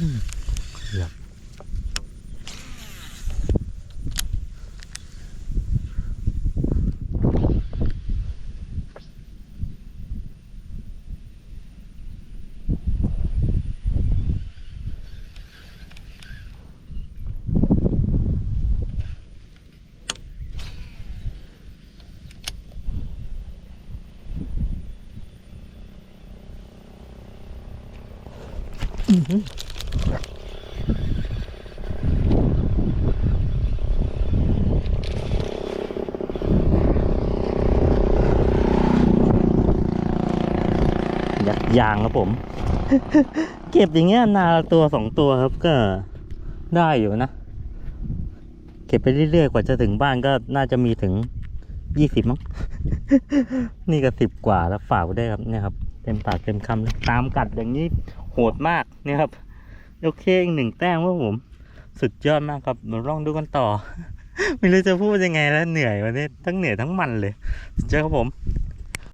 Yeah. Mm-hmm. ยัดยางครับผม เก็บอย่างเงี้ยนาตัวสองตัวครับก็ได้อยู่นะ เก็บไปเรื่อยๆ กว่าจะถึงบ้านก็น่าจะมีถึงยี่สิบมั้ง นี่ก็สิบกว่าแล้วฝ่าไว้ได้ครับเนี่ยครับ เต็มปากเต็มคำเลยตามกัดอย่างนี้โหดมากเนี่ยครับ โอเคอีกหนึ่งแต้มครับผม สุดยอดมากครับเราลองดูกันต่อ ไม่รู้จะพูดยังไงแล้วเหนื่อยวันนี้ทั้งเหนื่อยทั้งมันเลยสุดยอดครับผม